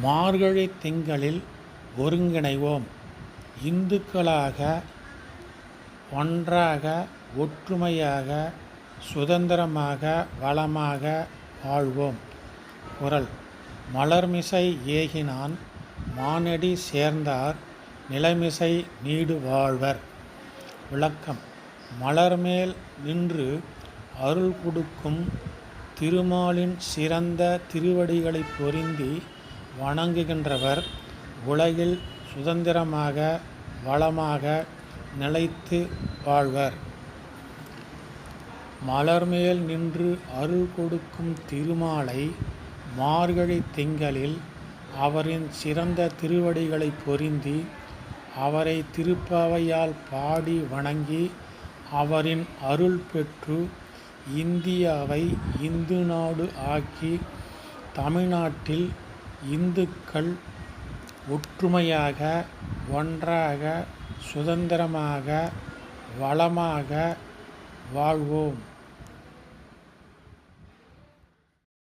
மார்கழி திங்களில் ஒருங்கிணைவோம். இந்துக்களாக ஒன்றாக ஒற்றுமையாக சுதந்திரமாக வளமாக வாழ்வோம். குரல். மலர்மிசை ஏகினான் மானடி சேர்ந்தார் நிலைமிசை நீடு வாழ்வர். விளக்கம். மலர்மேல் நின்று அருள் கொடுக்கும் திருமாலின் சிறந்த திருவடிகளைப் பொருந்தி வணங்குகின்றவர் உலகில் சுதந்திரமாக வளமாக நிலைத்து வாழ்வர். மலர்மேல் நின்று அருள் கொடுக்கும் திருமாலை மார்கழி திங்களில் அவரின் சிறந்த திருவடிகளைப் பொருந்தி அவரை திருப்பாவையால் பாடி வணங்கி அவரின் அருள் பெற்று இந்தியாவை இந்து நாடு ஆக்கி தமிழ்நாட்டில் இந்துக்கள் ஒற்றுமையாக ஒன்றாக சுதந்திரமாக வளமாக வாழ்வோம்.